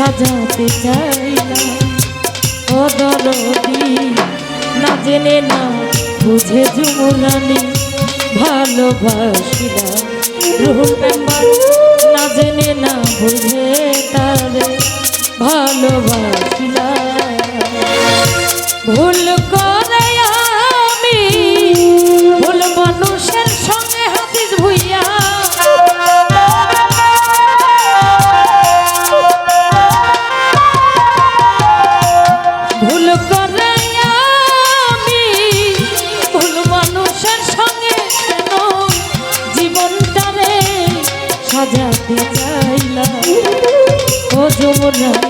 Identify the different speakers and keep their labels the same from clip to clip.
Speaker 1: সাজাতে চাই ও দরদি না জেনে না বুঝে জুমুরানি ভালোবাসিলাম। রুহুল মেম্বার না জেনে না বুঝে তারে, ভালোবাসিলাম। ভুল করে casa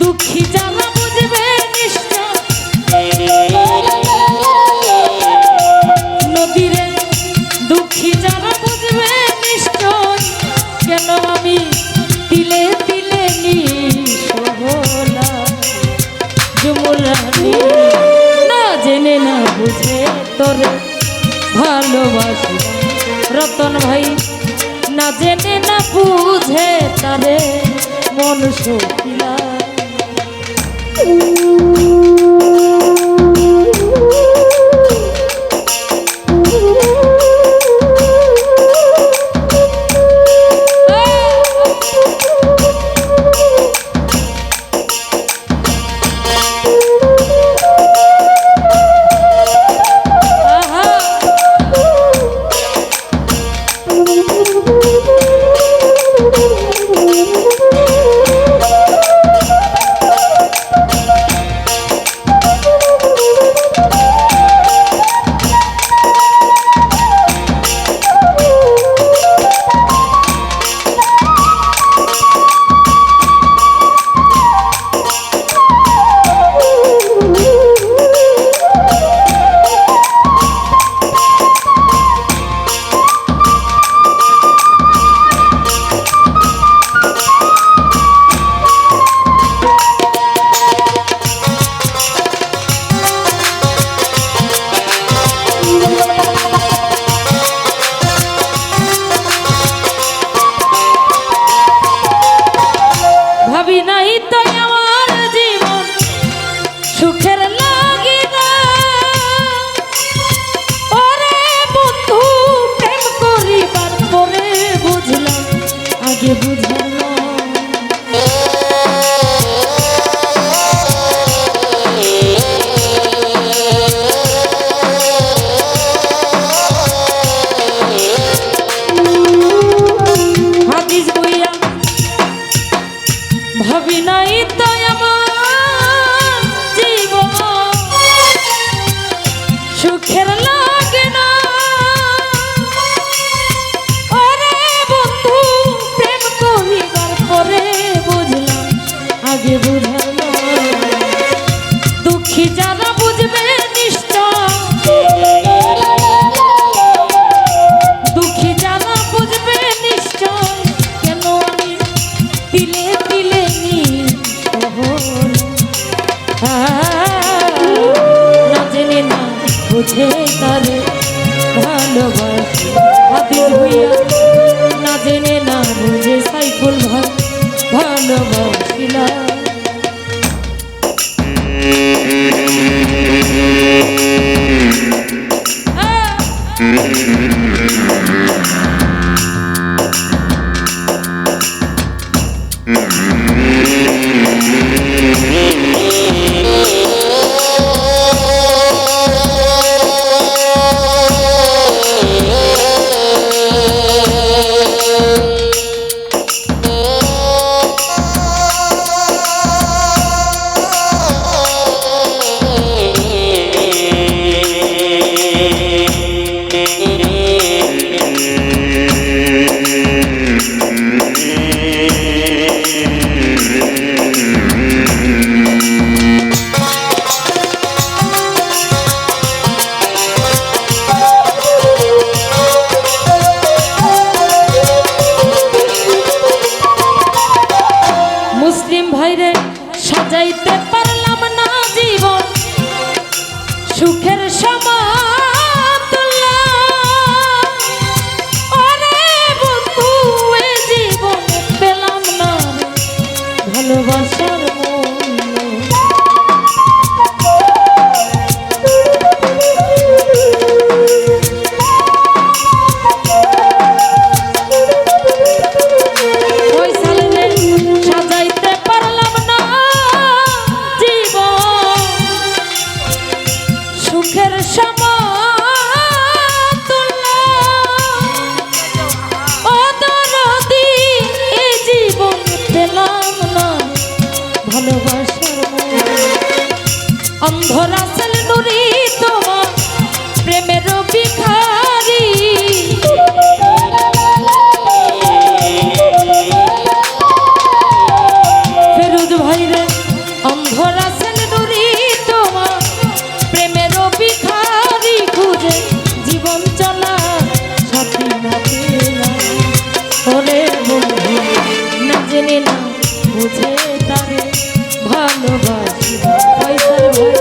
Speaker 1: দুঃখী জ্বালা বুঝবে নদীরে দুঃখী জ্বালা বুঝবে নিশ্চয়। কেন আমি দিলে দিলে নিহলা যুমরানি না জেনে না বুঝে তোর ভালোবাসি। রতন ভাই না জেনে না বুঝে তারে মন সখিলা ভাবি নাই তাই আমার ভালোবাসিলাম বুঝে তারে ভালোবাসি। পয়সার ভাই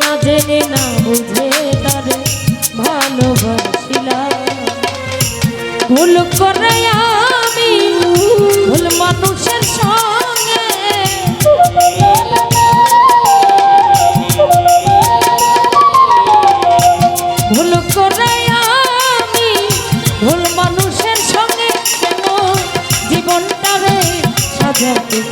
Speaker 1: না জেনে না বুঝে তারে ভুল করে সাজাতে